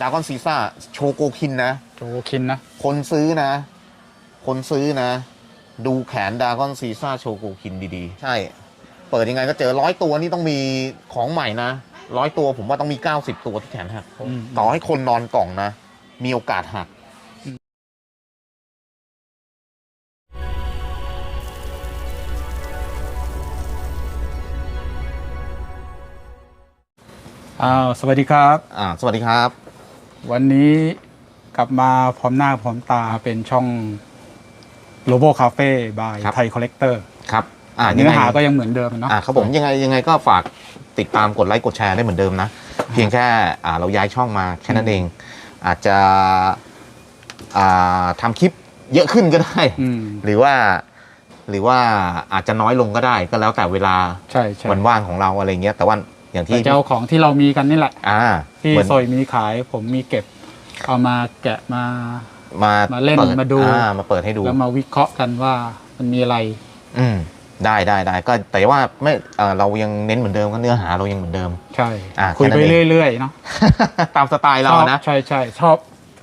ดากอนซีซ่าโชโกคินนะ โจคินนะ คนซื้อนะ คนซื้อนะ ดูแขนดากอนซีซ่าโชโกคินดีๆ ใช่ เปิดยังไงก็เจอร้อยตัวนี่ต้องมีของใหม่นะร้อยตัวผมว่าต้องมี 90 ตัวที่แขนหักอืม ต่อให้คนนอนกล่องนะ มีโอกาสหัก อ้าวสวัสดีครับ อ่า สวัสดีครับ วันนี้กลับมาพร้อมหน้าพร้อมตาเป็นช่อง r o b o Cafe by ครับไทย Collector ครับอ่าเนื้อหายังไงก็ยังเหมือนเดิมเนาะอ่าครับผมยังไงยังไงก็ฝากติดตามกดไลค์กดแชร์ได้เหมือนเดิมนะ เพียงแค่อ่าเราย้ายช่องมาแค่นั้นเอง อาจจะอ่าทำคลิปเยอะขึ้นก็ได้อืมหรือว่าหรือว่าอาจจะน้อยลงก็ได้ก็แล้วแต่เวลาใช่ใช่วันว่างของเราอะไรเงี้ยแต่ว่า อย่างที่แต่เจ้าของที่เรามีกันนี่แหละอ่าที่เหมือนซอยมีขายผมมีเก็บ เอามาแกะมา มามาเล่นปิมาดู อ่ามาเปิดให้ดู แล้วมาวิเคราะห์กันว่ามันมีอะไร อืมได้ได้ได้ก็แต่ว่าไม่เอ่อเรายังเน้นเหมือนเดิมก็เนื้อหาเรายังเหมือนเดิม ใช่อะคุยแค่นั้ไปนเอง เรื่อยๆเนาะตามสไตล์เราชอบอะนะ ใช่ใช่ชอบ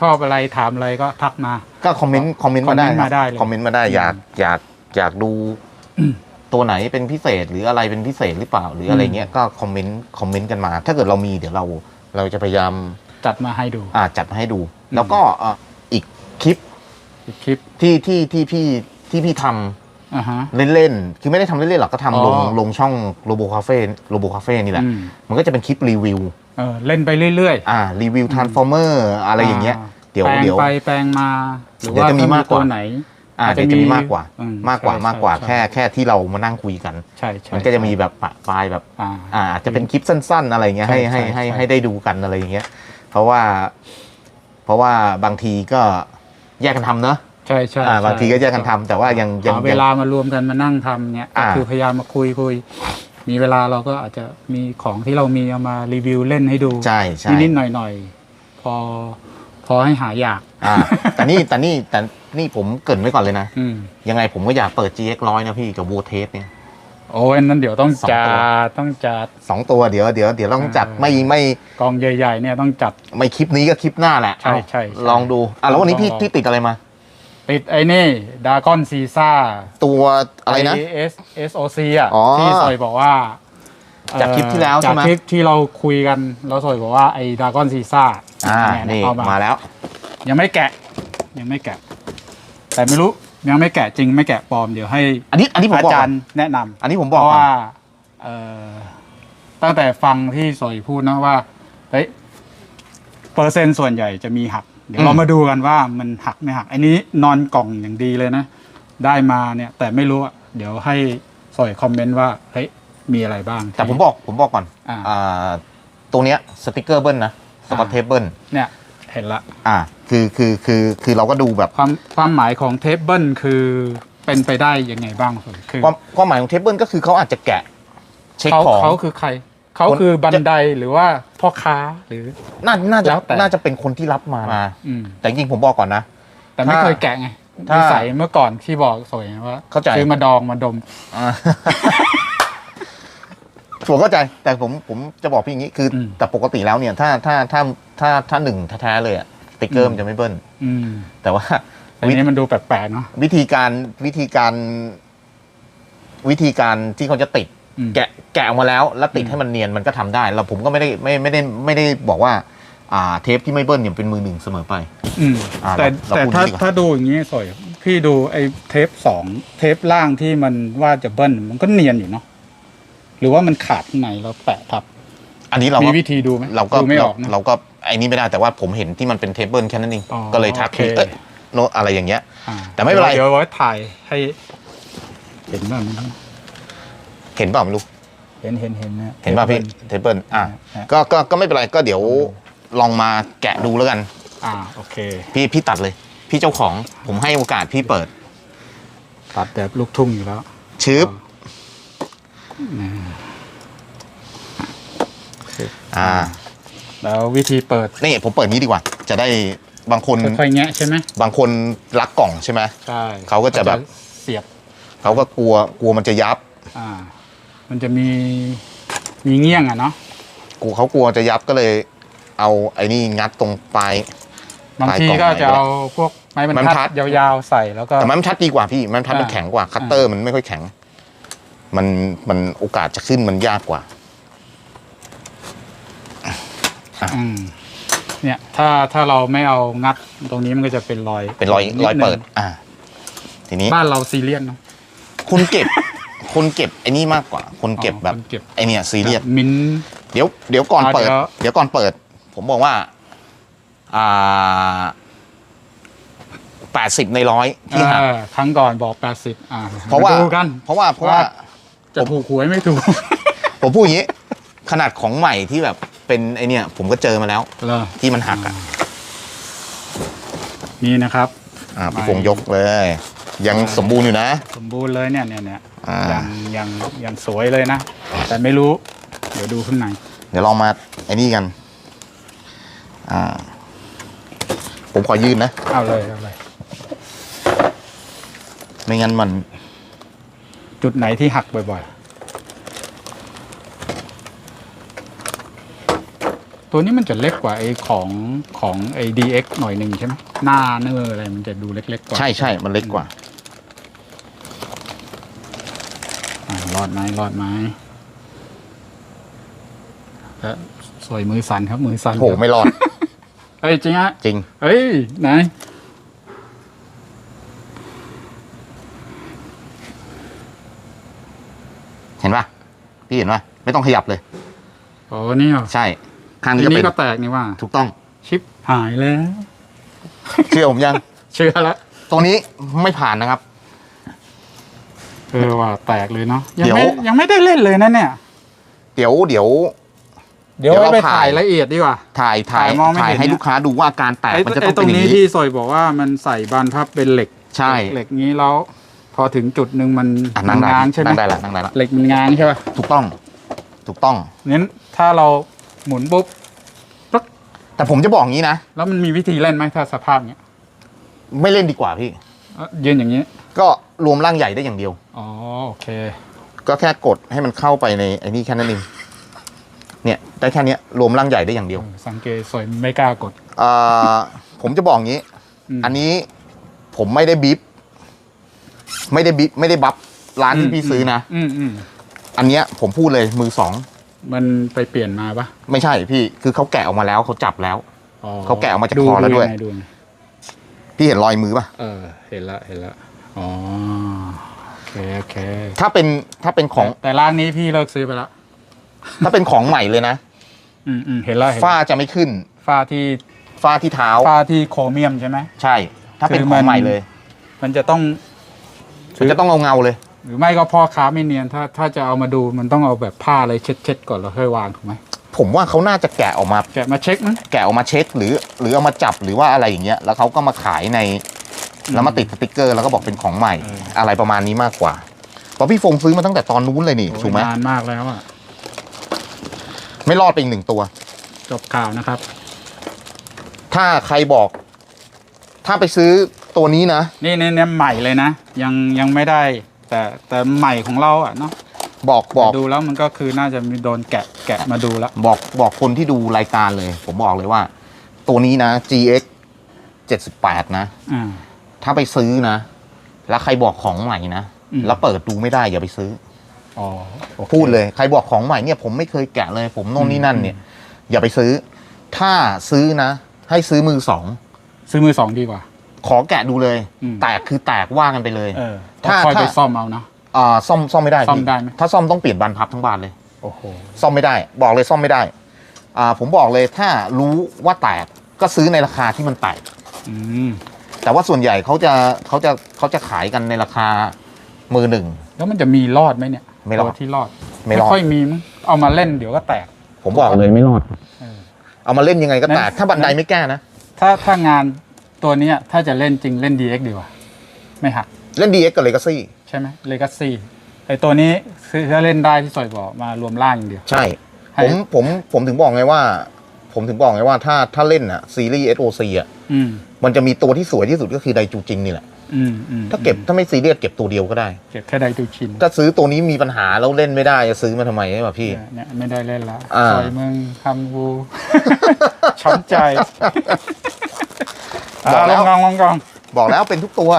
ชอบอะไรถามอะไรก็ทักมา ก็คอมเมนต์คอมเมนต์มาได้คอมเมนต์มาได้เลย คอมเมนต์มาได้อยากอยากอยากดูอืม ตัวไหนเป็นพิเศษหรืออะไรเป็นพิเศษหรือเปล่า หรืออะไรเงี้ยก็คอมเมนต์คอมเมนต์กันมา ถ้าเกิดเรามีเดี๋ยวเราเราจะพยายามจัดมาให้ดูอ่าจัดมาให้ดู แล้วก็เอ่ออีกคลิปอีกคลิปที่ที่ที่พี่ที่พี่ทำอ่าฮะเล่นๆคือไม่ได้ทำเล่นๆหรอกก็ทำลงอ๋อลงช่องโลโบคาเฟ่โลโบคาเฟ่นี่แหละอืมมันก็จะเป็นคลิปรีวิวเออเล่นไปเรื่อยๆ อ่ารีวิวทรานส์ฟอร์เมอร์อะไรอย่างเงี้ย เดี๋ยวแปลงเดี๋ยวไปแปลงมา หรือเดี๋ยวว่าจะมีมากกว่าตัวไหน อ่าอาจจะเดี๋ยวจะมีมีมากกว่าอืมมากกว่าใช่มากกว่าใช่แค่แค่ที่เรามานั่งคุยกันใช่ใช่มันก็จะมีแบบปะปลายแบบอ่าอ่าอาจจะเป็นคลิปสั้น ๆ อะไรเงี้ยให้ใช่ให้ใช่ให้ใช่ให้ได้ดูกันอะไรอย่างเงี้ย เพราะว่า เพราะว่าบางทีก็แยกกันทำเนอะใช่ใช่อ่าใช่บางทีก็แยกกันทำแต่ว่ายังยังหาเวลามารวมกันมานั่งทำเนี่ยก็อ่าคือพยายามมาคุยคุยมีเวลาเราก็อาจจะมีของที่เรามีเอามารีวิวเล่นให้ดูใช่ใช่นิดๆหน่อยๆพอพ อให้หาอยาก อ่าแต่นี่แต่นี่แต่นี่ผมเกรินไว้ก่อนเลยนะ อืมยังไงผมก็อยากเปิด GX ร้อยนะพี่กับ w ูเทสเนี่ย โอ้ยนั้นเดี๋ยวต้องสองจัตัวดต้องจัด สองตัวเดี๋ยวเดี๋ยวเดี๋ยวต้องจัดอ่า ไม่ไม่กองใหญ่ๆเนี่ยต้องจัด ไม่คลิปนี้ก็คลิปหน้าแหละใช่เอาใช่ใช่ลองดูอะแล้ววันนี้พี่ลองพี่ติดอะไรมา ติดไอ้นี่ดากอนซีซ่าตัวอะไรนะ S S O C อะ อ๋อ ที่ซอยบอกว่า จากคลิปที่แล้วใช่ไหมจากคลิปที่เราคุยกันเราซอยบอกว่าไอ้ดากอนซีซ่าอ่านี่เอามามาแล้ว ยังไม่แกะ ยังไม่แกะ แต่ไม่รู้ยังไม่แกะจริงไม่แกะปลอมเดี๋ยวให้ อันนี้อันนี้ผมอาบอกจารก่อนย์แนะนำอันนี้ผมเพบอกราะก่อนว่าเอ่อตั้งแต่ฟังที่สอยพูดนะว่าเฮ้ยเปอร์เซ็นต์ส่วนใหญ่จะมีหัก เดี๋ยวเรามาดูกันว่ามันหักไม่หัก อันนี้นอนกล่องอย่างดีเลยนะ ได้มาเนี่ย แต่ไม่รู้อะเดี๋ยวให้สอยคอมเมนต์ว่าเฮ้ย มีอะไรบ้างแต่ผมบอกผมบอกก่อนอ่าอ่าตรงเนี้ยสติกเกอร์เบิ้ลนะสกอตเทปเบิ้ลเนี่ยเห็นละอ่าคือคือคือคือเราก็ดูแบบความความหมายของเทปเบิลคือเป็นไปได้ยังไงบ้างสอยคือความความหมายของเทปเบิลก็คือเขาอาจจะแกะ เช็คเขาของ เขาคือใคร เขาคนคือบันไดหรือว่าพ่อค้าหรือ น่าน่าจะแล้วแต่ น่าจะเป็นคนที่รับมาอืม แต่จริงๆผมบอกก่อนนะ แต่ไม่ถ้าเคยแกะไงถ้านิสัยเมื่อก่อนที่บอกสวยว่าเข้าใจ ซื้อมาดองมาดม อ่า ผมเข้าใจแต่ผมผมจะบอกพี่อย่างนี้คืออม แต่ปกติแล้วเนี่ยถ้าถ้าถ้าถ้าถ้าหนึ่งแท้ๆเลยอะสติกเกอร์มันจะไม่เบิ้ลอืมแต่ว่าแต่อันนี้มันดูแปลกๆเนาะ วิธีการวิธีการวิธีการที่เขาจะติด อืมแกะแกะออกมาแล้วแล้วติดอืม ให้มันเนียนมันก็ทำได้แล้วผมก็ไม่ได้ไม่ไม่ได้ไม่ได้บอกว่า อ่าเทปที่ไม่เบิ้ลเนี่ยเป็นมือหนึ่งเสมอไป อืมอ่าแต่เราแต่พูดถ้าดีกว่า ถ้าดูอย่างนี้สวยพี่ดูไอ้เทปสองเทปล่างที่มันว่าจะเบิ้ลมันก็เนียนอยู่เนาะ หรือว่ามันขาดข้างในแล้วแปะทับ อันนี้เรามีก็วิธีดูไหมเราก็ดูไม่อเราอกนะ เราก็ไอ้นี่ไม่ได้แต่ว่าผมเห็นที่มันเป็นเทปเบิลแค่นั้นเองอ๋อก็เลยทักโอเคพี่เอ๊ะโนตอะไรอย่างเงี้ย อ่าแต่ไม่เป็นไรดี๋ยวไว้ถ่ายให้เห็นบ้างเห็นเปล่าไม่รู้เห็นเห็นเห็นนะ เห็นป่ะพี่เทปเบิลอะฮะก็ก็ก็ไม่เป็นไรก็เดี๋ยวลองมาแกะดูแล้วกัน อ่าโอเค พี่พี่ตัดเลย พี่เจ้าของผมให้โอกาสพี่เปิดตัดแบบลูกทุ่งอยู่แล้ว ชืบ อ่า แล้ววิธีเปิด นี่ผมเปิดนี้ดีกว่า จะได้บางคนค่อยๆแงะใช่ไหมบางคนรักกล่องใช่ไหมใช่เขาก็จะแบบเสียบ เขาก็กลัวกลัวมันจะยับ อ่า มันจะมีมีเงี้ยงอะเนาะกลัวเขากลัวจะยับก็เลย เอาไอ้นี่งัดตรงปลายบางทีก็จะเอาพวกไม้บรรไม้บรรทัทัดดยาวๆใส่แล้วก็แต่ไม้บรรทัดดีกว่าพี่ไม้บรรทัดมันอ่าแข็งกว่าคัตเตอร์มันไม่ค่อยแข็ง มันมันโอกาสจะขึ้นมันยากกว่า อืมเนี่ย ถ้าถ้าเราไม่เอางัดตรงนี้มันก็จะเป็นรอยเป็นรอยนิรอยนึงเปิด อ่า ทีนี้บ้านเราซีเรียสเนาะคุณเก็บคนเก็บไอ้นี่มากกว่าคนเก็บแบบคนเก็บไอเนี่ยซีเรียสมินเดี๋ยวเดี๋ยวก่อนอ่าเปิดเดี๋ยวเดี๋ยวก่อนเปิด ผมบอกว่าอ่าแปดสิบในร้อยที่หักเออครั้งก่อนบอกแปดสิบอ่าเพราะว่ามดูกันเพราะว่าเพราะว่าว่า จะถูกหวยไม่ถูกผมพูดอย่างนี้ ขนาดของใหม่ที่แบบเป็นไอเนี่ย ผมก็เจอมาแล้ว เหรอที่มันหักอะนี่นะครับ อ่าพี่ฟงยกเลย ยังสมบูรณ์อยู่นะ สมบูรณ์เลยเนี่ยเนี่ยเนี่ยอ่ายังยังยังสวยเลยนะ แต่ไม่รู้ เดี๋ยวดูข้างในเดี๋ยวลองมาไอ้นี่กัน อ่า ผมขอยืนนะ เอาเลยเอาเลย ไม่งั้นมัน จุดไหนที่หักบ่อยๆ ตัวนี้มันจะเล็กกว่าไอ้ของของไอ้ DX หน่อยหนึ่งใช่ไหมหน้าเนื้ออะไรมันจะดูเล็กๆกว่าใช่ใช่มันเล็กกว่าอ่ารอดไหมรอดไหมเอ้อสวยมือสั่นครับมือสั่นโหไม่รอดเฮ้ยจริงฮะจริงเฮ้ยไหน เห็นปะพี่ เห็นปะไม่ต้องขยับเลยโอ้นี่เหรอใช่ข้างทีนี้จะนี้เป็นก็แตกนี่ว่า ถูกต้อง ชิปหายแล้ว เชื่อผมยัง เชื่อแล้วตรงนี้ไม่ผ่านนะครับ เออว่าแตกเลยเนาะยังเดี๋ยวไม่ยังไม่ได้เล่นเลยนะเนี่ย เดี๋ยวเดี๋ยว เดี๋ยวเดี๋ยวเราไปถ่าถ่าย ยละเอียดดีกว่า ถ่ายถ่ายถ่ายมองไม่ถ่ายเห็นให้เนี่ย ลูกค้าดูว่าการแตกไอ้มันจะไอ้ต้องตรเป็นงอย่างนี้นี้ที่ซอยบอกว่ามันใส่บานพับเป็นเหล็กใช่ เหล็กนี้แล้ว พอถึงจุดหนึ่งมันอะนั่งได้ง้างใช่ไหมนั่งได้ละนั่งได้ละเหล็กมันง้างใช่ป่ะถูกต้อง ถูกต้องงั้นถ้าเราหมุนปุ๊บแต่ผมจะบอกงี้นะ แล้วมันมีวิธีเล่นไหมถ้าสภาพเนี้ยไม่เล่นดีกว่าพี่ เอ้อยืนอย่างนี้ ก็รวมร่างใหญ่ได้อย่างเดียว อ๋อโอเค ก็แค่กดให้มันเข้าไปในไอ้นี่แค่นั้นเอง เนี่ยได้แค่เนี้ยรวมร่างใหญ่ได้อย่างเดียวเออสังเกตสวยไม่กล้ากด เอ่อผมจะบอกงี้มอันนี้ผมไม่ได้บิฟ ไม่ได้บิฟไม่ได้บัฟร้านที่พี่ซื้อนะ อืมอืมอันเนี้ยผมพูดเลยมือสองมันไปเปลี่ยนมาปะไม่ใช่พี่คือเขาแกะออกมาแล้วเขาจับแล้ว อ๋อเขาแกะออกมาจากคอแล้วด้วยงไงดูไงพี่เห็นรอยมือป่ะ เออ เห็นละเห็นละอ๋อโอเคโอเคถ้าเป็นถ้าเป็นของแต่ร้านนี้พี่เลิกซื้อไปละถ้าเป็นของใหม่เลยนะอืมอืมเห็นละเห็นละฝ้าจะไม่ขึ้นฝ้าที่ฝ้าที่เท้าฝ้าที่โครเมียมใช่ไหม ใช่ ถ้าเป็นคือขมัองน ใหม่เลย มันจะต้อง มันจะต้องเอาเงาเลย หรือไม่ก็พ่อค้าไม่เนียนถ้าถ้าจะเอามาดูมันต้องเอาแบบผ้าอะไรเช็ดเช็ดก่อนแล้วค่อยวางถูกไหมผมว่าเขาน่าจะแกะออกมา แกะมาเช็คมั้งแกะออกมาเช็คหรือ หรือเอามาจับหรือว่าอะไรอย่างเงี้ยแล้วเขาก็มาขายใน แล้วมาติดสติกเกอร์แล้วก็บอกเป็นของใหม่เอออะไรประมาณนี้มากกว่าเพราะพี่ฟงซื้อมาตั้งแต่ตอนนู้นเลยนี่โอ้ยถูกไหมนานมากแล้วอะไม่รอดไปอีกหนึ่งตัว จบข่าวนะครับ ถ้าใครบอก ถ้าไปซื้อ ตัวนี้นะ นี่เนี่ยเนี่ยใหม่เลยนะ ยังยังไม่ได้ แต่แต่ใหม่ของเราอะเนาะบอกบอกดูแล้วมันก็คือน่าจะมีโดนแกะแกะมาดูแล้ว บอกบอกคนที่ดูรายการเลย ผมบอกเลยว่า ตัวนี้นะ GX 78 นะอ่าถ้าไปซื้อนะ แล้วใครบอกของใหม่นะอืมแล้วเปิดดูไม่ได้อย่าไปซื้ออ๋อโอคพูดเลยใครบอกของใหม่เนี่ย ผมไม่เคยแกะเลย ผมโน่นนี่นั่นเนี่ย อย่าไปซื้อ ถ้าซื้อนะ ให้ซื้อมือสอง ซื้อมือสองดีกว่า ขอแกะดูเลย อืม แตกคือแตกว่ากันไปเลย เออถ้าถ้าค่อยไปถ้าซ่อมเอาเนาะ อ่าซ่อมซ่อมไม่ได้ซ่อมพี่ได้ไหม ถ้าซ่อมต้องเปลี่ยนบานพับทั้งบานเลย โอ้โห ซ่อมไม่ได้บอกเลยซ่อมไม่ได้อ่าผมบอกเลยถ้ารู้ว่าแตกก็ซื้อในราคาที่มันแตก อืม แต่ว่าส่วนใหญ่เขาจะเขาจะเขาจะขายกันในราคามือหนึ่ง แล้วมันจะมีรอดไหมเนี่ยไม่รอดตัวที่รอดไม่รอด ค่อยมีมั้งเอามาเล่นเดี๋ยวก็แตก ผมบอกเลยไม่รอด เออเอามาเล่นยังไงก็แตกนั้นถ้าบันไดไม่แก้นะ ถ้าถ้างาน ตัวเนี้ยถ้าจะเล่นจริงเล่น DX ดีกว่า ไม่หัก เล่น DX กับ Legacy ใช่ไหม Legacy ไอตัวนี้คือถ้าเล่นได้ที่สอยบอกมารวมล่างอย่างเดียว ใช่ให้ผมผมผมถึงบอกไงว่า ผมถึงบอกไงว่าถ้าถ้าเล่นอะซีรีส์ SOC อะอืมมันจะมีตัวที่สวยที่สุดก็คือไดจูจิงนี่แหละ อืมอืมถ้าเก็บถ้าไม่ซีเรียสเก็บตัวเดียวก็ได้ เก็บแค่ได้ดูชินถ้าซื้อตัวนี้มีปัญหาแล้วเล่นไม่ได้จะซื้อมาทำไมใช่ป่ะพี่ เนี่ยไม่ได้เล่นละอ่า ซอยมึงทำกู ช้ำใจ บอกอ่าแล้ลวองกองลองกองบอกแล้วเป็นทุกตัว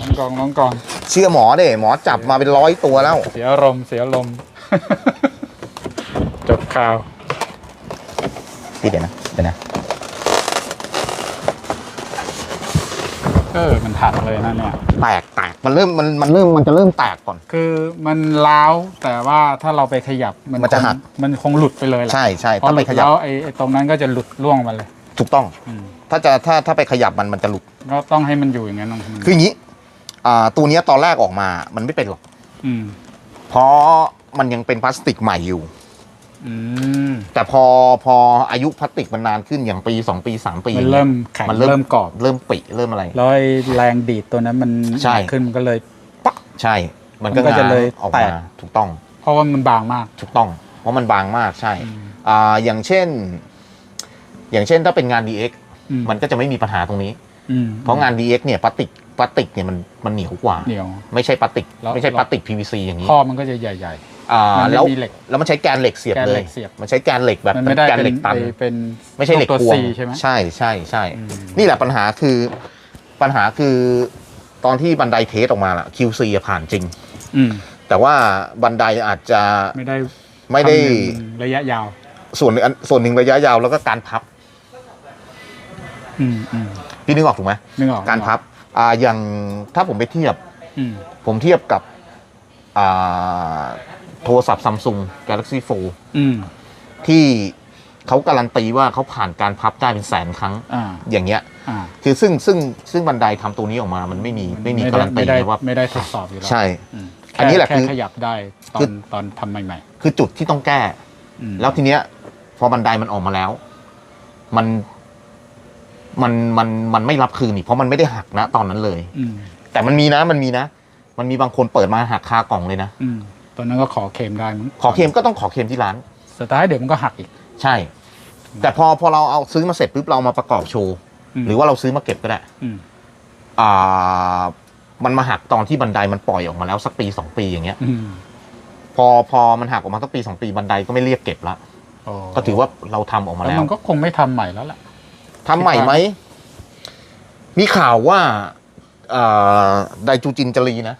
ลองกองลองกอง เชื่อหมอเด้หมอจับมาเป็นร้อยตัวแล้ว เสียอารมณ์เสียอารมณ์ จบข่าว พี่เดี๋ยวนะเดี๋ยวนะเออ มันหักเลยนะเนี่ย แตกแตกมันเริ่มมันมันเริ่มมันจะเริ่มแตกก่อน คือมันล้าวแต่ว่าถ้าเราไปขยับมันมันจะคงหักมันคงหลุดไปเลยแหละใช่ใช่พอถ้าหไปลุดขยับแล้วไอ้ไอ้ตรงนั้นก็จะหลุดล่วงมาเลย ถูกต้อง อืม ถ้าจะถ้าถ้าไปขยับมันมันจะหลุดก็ต้องให้มันอยู่อย่างนั้นนะคืออย่างนี้อ่าตัวเนี้ยตอนแรกออกมามันไม่เป็นหรอกอืมเพราะมันยังเป็นพลาสติกใหม่อยู่ อืมแต่พอพออายุพลาสติกมันนานขึ้นอย่างปีสองปีสามปีมันเริ่มแข็งมันเริ่มเริ่มกรอบเริ่มปิเริ่มอะไร แล้วไอ้แรงดีดตัวนั้นมันใช่ หนักขึ้นมันก็เลยใช่ มันก็มันก็จะเลยง้างออกแตมาก ถูกต้อง เพราะว่ามันบางมาก ถูกต้อง เพราะมันบางมากใช่ อืม อ่า อย่างเช่น อย่างเช่นถ้าเป็นงาน DX อื มมันก็จะไม่มีปัญหาตรงนี้อืมเพราะงาน DX เนี่ยพลาสติกพลาสติกเนี่ยมันมันเหนียวกว่า เหนียว ไม่ใช่พลาสติก แล้วไม่ใช่พลาสติก PVC อย่างนี้ข้อมันก็จะใหญ่ อ่ามันไม่แล้วมีเหล็กแล้วมันใช้แกนเหล็กเสียบแกนเลเหล็ย กเสียบ มันใช้แกนเหล็กแบๆ บมันไม่ได้แกนเป็เหล็นกตัน ไอ้เป็นไม่ใช่เหล็กตัวพวงซีใช่ไหม ใช่ใช่ใช่ อืม นี่แหละปัญหาคือปัญหาคือตอนที่บันไดเทสออกมาล่ะ QC อะผ่านจริง อืมแต่ว่าบันไดอาจจะไม่ได้ไม่ได้ คำนึงระยะยาว ส่วนหนึ่งอันส่วนหนึ่งระยะยาวแล้วก็การพับ อืมอืมพี่นึกออกถูกไหมนึกออกการพับอ่าอย่างถ้าผมไปเทียบ อืมผมเทียบกับอ่าโทรศัพท์ซัมซุง Galaxy Fold อืมที่เขาการันตีว่าเขาผ่านการพับได้เป็นแสนครั้ง อ่าอย่างเงี้ย อ่าคือซึ่งซึ่งซึ่งบันไดทำตัวนี้ออกมา มันไม่มีไม่มีการันตีไม่ได้เลยว่า ไม่ได้ทดสอบอยู่แล้วใช่ มอันนี้แหละค่คือขยับได้ตอคืนอ ตอนทำใหม่คือจุดที่ต้องแก้ ๆอืมแล้วทีเนี้ย พอบันไดมันออกมาแล้ว มัน มันมันมันไม่รับคืนอีกเพราะมันไม่ได้หักนะตอนนั้นเลย อืมแต่มันมีนะมันมีนะ มันมีบางคนเปิดมาหักคากล่องเลยนะ อืมตอนนั้นก็ขอเคลมได้มั้งขอเคลมก็ต้องขอเคลมที่ร้าน สุดท้ายเดี๋ยวมันก็หักอีก ใช่ แต่พอพอเราเอาซื้อมาเสร็จปุ๊บเรามาประกอบโชว์มหรือว่าเราซื้อมาเก็บก็ได้ อืมอ่า มันมาหักตอนที่บันไดมันปล่อยออกมาแล้วสักปีสองปีอย่างเงี้ย อืมพอพอมันหักออกมาสักปีสองปีบันไดก็ไม่เรียกเก็บละโอ้ก็ถือว่าเราทำออกมาแล้วแล้ว มันก็คงไม่ทำใหม่แล้วล่ะ ทำใหม่ไหม มีข่าวว่าอ่าไดจูจินจารีนะ